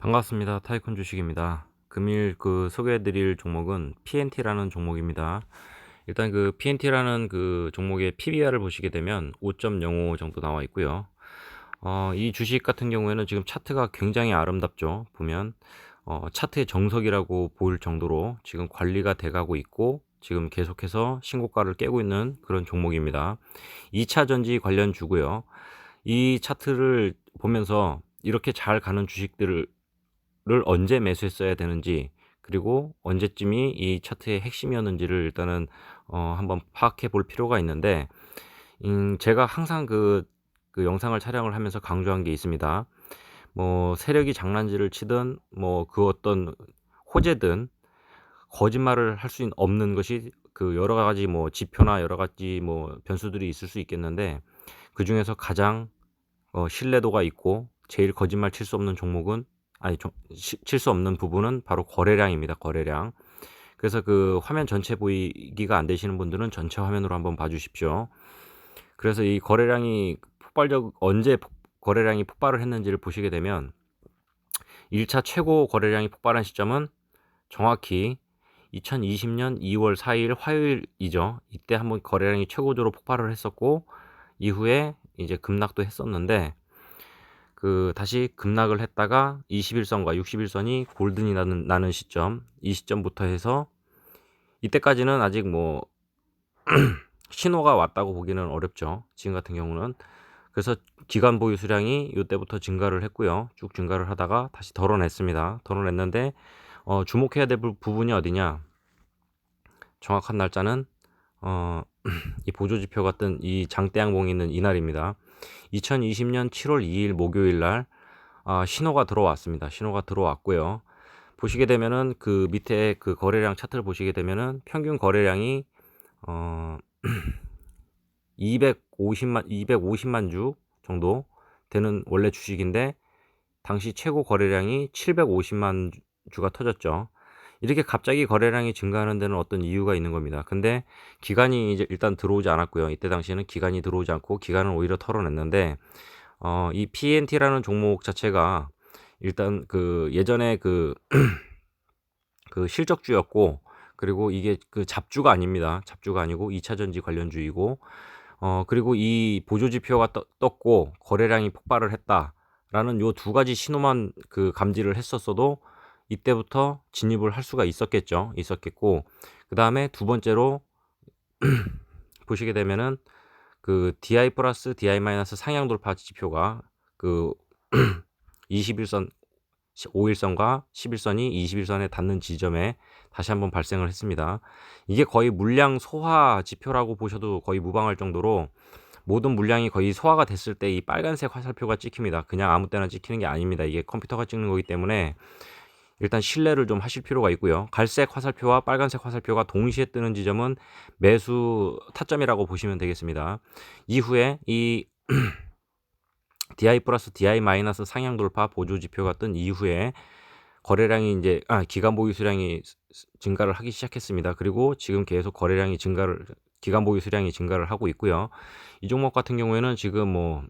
반갑습니다. 타이쿤 주식입니다. 금일 그 소개해드릴 종목은 PNT라는 종목입니다. 일단 그 PNT라는 그 종목의 PBR을 보시게 되면 5.05 정도 나와 있고요. 어, 이 주식 같은 경우에는 지금 차트가 굉장히 아름답죠. 보면 어, 차트의 정석이라고 보일 정도로 지금 관리가 돼가고 있고 지금 계속해서 신고가를 깨고 있는 그런 종목입니다. 2차 전지 관련 주고요. 이 차트를 보면서 이렇게 잘 가는 주식들을 를 언제 매수했어야 되는지 그리고 언제쯤이 이 차트의 핵심이었는지를 일단은 어 한번 파악해 볼 필요가 있는데 음 제가 항상 그, 그 영상을 촬영을 하면서 강조한 게 있습니다. 뭐 세력이 장난질을 치든 뭐 그 어떤 호재든 거짓말을 할 수 없는 것이 그 여러 가지 뭐 지표나 여러 가지 뭐 변수들이 있을 수 있겠는데 그 중에서 가장 어 신뢰도가 있고 제일 거짓말 칠 수 없는 종목은 아니 칠 수 없는 부분은 바로 거래량입니다. 거래량. 그래서 그 화면 전체 보이기가 안 되시는 분들은 전체 화면으로 한번 봐주십시오. 그래서 이 거래량이 폭발적 언제 폭, 거래량이 폭발을 했는지를 보시게 되면 1차 최고 거래량이 폭발한 시점은 정확히 2020년 2월 4일 화요일이죠. 이때 한번 거래량이 최고조로 폭발을 했었고 이후에 이제 급락도 했었는데 그 다시 급락을 했다가 21선과 61선이 골든이 나는, 나는 시점 이 시점부터 해서 이때까지는 아직 뭐 신호가 왔다고 보기는 어렵죠. 지금 같은 경우는. 그래서 기간 보유 수량이 이때부터 증가를 했고요. 쭉 증가를 하다가 다시 덜어냈습니다. 덜어냈는데 어, 주목해야 될 부분이 어디냐. 정확한 날짜는 어, 이 보조지표 같은 이 장대양봉이 있는 이날입니다 2020년 7월 2일 목요일 날 아, 신호가 들어왔습니다. 신호가 들어왔고요. 보시게 되면은 그 밑에 그 거래량 차트를 보시게 되면은 평균 거래량이 어 250만 250만 주 정도 되는 원래 주식인데 당시 최고 거래량이 750만 주가 터졌죠. 이렇게 갑자기 거래량이 증가하는 데는 어떤 이유가 있는 겁니다. 근데 기간이 이제 일단 들어오지 않았고요. 이때 당시에는 기간이 들어오지 않고 기간을 오히려 털어냈는데 어, 이 PNT라는 종목 자체가 일단 그 예전에 그, 그 실적주였고 그리고 이게 그 잡주가 아닙니다. 잡주가 아니고 2차 전지 관련주이고 어, 그리고 이 보조지표가 떠, 떴고 거래량이 폭발을 했다 라는 요 두 가지 신호만 그 감지를 했었어도 이때부터 진입을 할 수가 있었겠죠. 있었겠고 그 다음에 두 번째로 보시게 되면은 그 DI 플러스 DI 마이너스 상향 돌파 지표가 그 21선 5일선과 11선이 21선에 닿는 지점에 다시 한번 발생을 했습니다. 이게 거의 물량 소화 지표라고 보셔도 거의 무방할 정도로 모든 물량이 거의 소화가 됐을 때 이 빨간색 화살표가 찍힙니다. 그냥 아무 때나 찍히는 게 아닙니다. 이게 컴퓨터가 찍는 거기 때문에 일단 신뢰를 좀 하실 필요가 있고요. 갈색 화살표와 빨간색 화살표가 동시에 뜨는 지점은 매수 타점이라고 보시면 되겠습니다. 이후에 이 DI 플러스 DI 마이너스 상향 돌파 보조 지표가 뜬 이후에 거래량이 이제 아, 기간 보유 수량이 증가를 하기 시작했습니다. 그리고 지금 계속 거래량이 증가를 기간 보유 수량이 증가를 하고 있고요. 이 종목 같은 경우에는 지금 뭐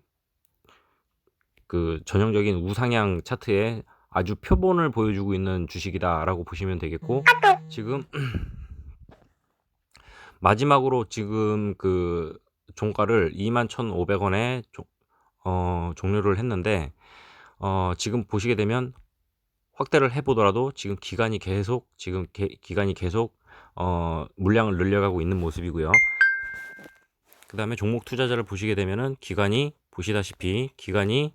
그 전형적인 우상향 차트에 아주 표본을 보여주고 있는 주식이다라고 보시면 되겠고 지금 마지막으로 지금 그 종가를 21,500원에 어, 종료를 했는데 어, 지금 보시게 되면 확대를 해보더라도 지금 기간이 계속 지금 게, 기간이 계속 어, 물량을 늘려가고 있는 모습이고요. 그 다음에 종목 투자자를 보시게 되면은 기간이 보시다시피 기간이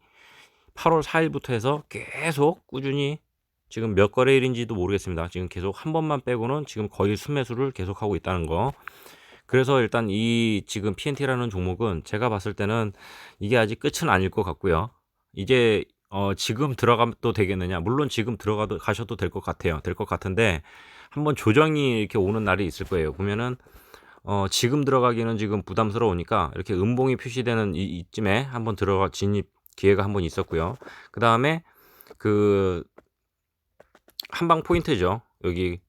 8월 4일부터 해서 계속 꾸준히 지금 몇 거래일인지도 모르겠습니다. 지금 계속 한 번만 빼고는 지금 거의 순매수를 계속하고 있다는 거. 그래서 일단 이 지금 PNT라는 종목은 제가 봤을 때는 이게 아직 끝은 아닐 것 같고요. 이제 어 지금 들어가도 되겠느냐? 물론 지금 들어가도 가셔도 될 것 같아요. 될 것 같은데 한번 조정이 이렇게 오는 날이 있을 거예요. 보면은 어 지금 들어가기는 지금 부담스러우니까 이렇게 음봉이 표시되는 이, 이쯤에 한번 들어가 진입 기회가 한 번 있었고요. 그 다음에 그 한방 포인트죠. 여기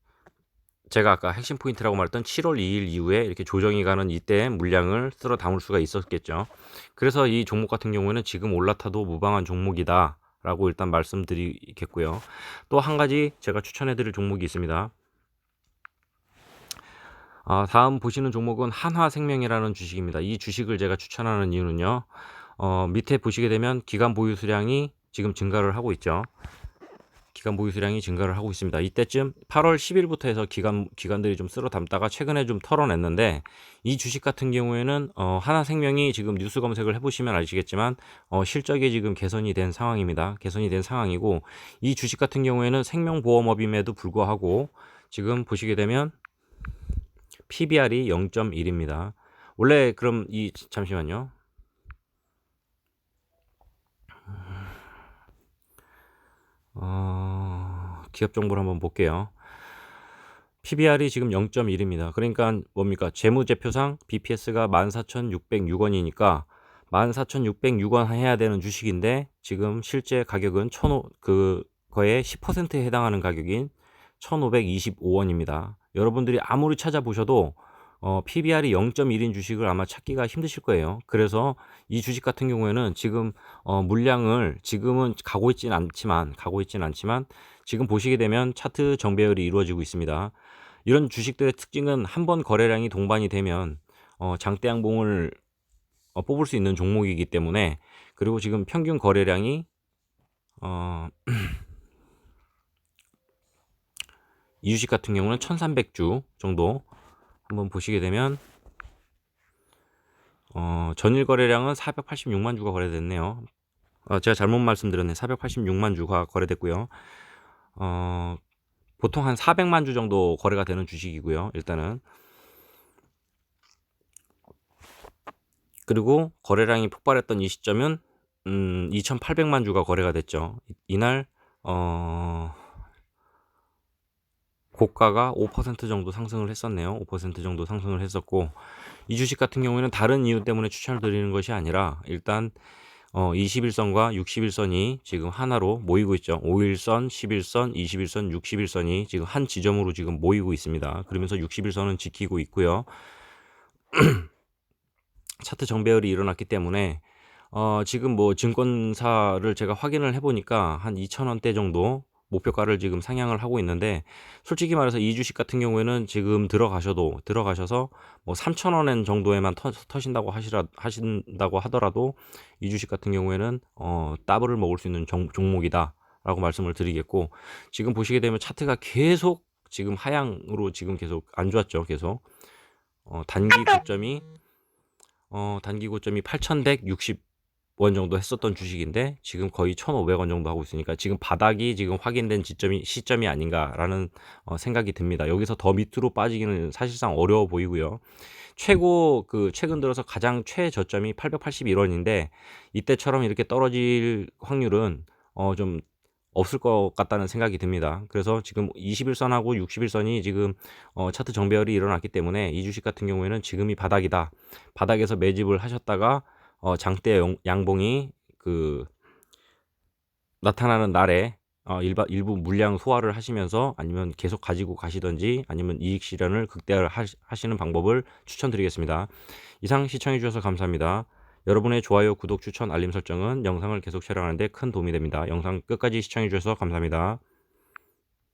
제가 아까 핵심 포인트라고 말했던 7월 2일 이후에 이렇게 조정이 가는 이때 물량을 쓸어 담을 수가 있었겠죠. 그래서 이 종목 같은 경우에는 지금 올라타도 무방한 종목이다. 라고 일단 말씀드리겠고요. 또 한 가지 제가 추천해 드릴 종목이 있습니다. 아, 다음 보시는 종목은 한화생명이라는 주식입니다. 이 주식을 제가 추천하는 이유는요. 어, 밑에 보시게 되면 기간 보유 수량이 지금 증가를 하고 있죠. 기간 보유 수량이 증가를 하고 있습니다. 이때쯤 8월 10일부터 해서 기간 기관들이 좀 쓸어 담다가 최근에 좀 털어냈는데 이 주식 같은 경우에는 어, 하나생명이 지금 뉴스 검색을 해보시면 아시겠지만 어, 실적이 지금 개선이 된 상황입니다. 개선이 된 상황이고 이 주식 같은 경우에는 생명보험업임에도 불구하고 지금 보시게 되면 PBR이 0.1입니다. 원래 그럼 이 잠시만요. 어, 기업 정보를 한번 볼게요. PBR이 지금 0.1입니다. 그러니까 뭡니까? 재무제표상 BPS가 14,606원이니까 14,606원 해야 되는 주식인데 지금 실제 가격은 1,500 그 거의 10%에 해당하는 가격인 1,525원입니다. 여러분들이 아무리 찾아보셔도 어, PBR이 0.1인 주식을 아마 찾기가 힘드실 거예요. 그래서 이 주식 같은 경우에는 지금 어, 물량을 지금은 가고 있지는 않지만 가고 있지는 않지만 지금 보시게 되면 차트 정배열이 이루어지고 있습니다. 이런 주식들의 특징은 한 번 거래량이 동반이 되면 어, 장대 양봉을 어, 뽑을 수 있는 종목이기 때문에 그리고 지금 평균 거래량이 어, 이 주식 같은 경우는 1300주 정도 한번 보시게 되면 어, 전일 거래량은 486만 주가 거래됐네요. 어, 제가 잘못 말씀드렸네. 486만 주가 거래됐고요. 어, 보통 한 400만 주 정도 거래가 되는 주식이고요. 일단은 그리고 거래량이 폭발했던 이 시점은 음, 2,800만 주가 거래가 됐죠. 이- 이날 어, 고가가 5% 정도 상승을 했었네요. 5% 정도 상승을 했었고 이 주식 같은 경우에는 다른 이유 때문에 추천을 드리는 것이 아니라 일단 어, 21선과 61선이 지금 하나로 모이고 있죠. 5일선, 11선, 21선, 61선이 지금 한 지점으로 지금 모이고 있습니다. 그러면서 61선은 지키고 있고요. 차트 정배열이 일어났기 때문에 어, 지금 뭐 증권사를 제가 확인을 해보니까 한 2,000원대 정도 목표가를 지금 상향을 하고 있는데 솔직히 말해서 이 주식 같은 경우에는 지금 들어가셔도 들어가셔서 뭐 3,000원 정도에만 터, 터신다고 하시라 하신다고 하더라도 이 주식 같은 경우에는 어 더블을 먹을 수 있는 종, 종목이다라고 말씀을 드리겠고 지금 보시게 되면 차트가 계속 지금 하향으로 지금 계속 안 좋았죠 계속. 어 단기 고점이 어 단기 고점이 8,160 원 정도 했었던 주식인데 지금 거의 1,500원 정도 하고 있으니까 지금 바닥이 지금 확인된 지점이 시점이 아닌가라는 어, 생각이 듭니다. 여기서 더 밑으로 빠지기는 사실상 어려워 보이고요. 최고 그 최근 들어서 가장 최저점이 881원인데 이때처럼 이렇게 떨어질 확률은 어 좀 없을 것 같다는 생각이 듭니다. 그래서 지금 21선하고 61선이 지금 어 차트 정배열이 일어났기 때문에 이 주식 같은 경우에는 지금이 바닥이다. 바닥에서 매집을 하셨다가 어, 장대 영- 양봉이 그 나타나는 날에 어, 일바, 일부 물량 소화를 하시면서 아니면 계속 가지고 가시던지 아니면 이익 실현을 극대화를 하시, 하시는 방법을 추천드리겠습니다. 이상 시청해 주셔서 감사합니다. 여러분의 좋아요, 구독, 추천, 알림 설정은 영상을 계속 촬영하는데 큰 도움이 됩니다. 영상 끝까지 시청해 주셔서 감사합니다.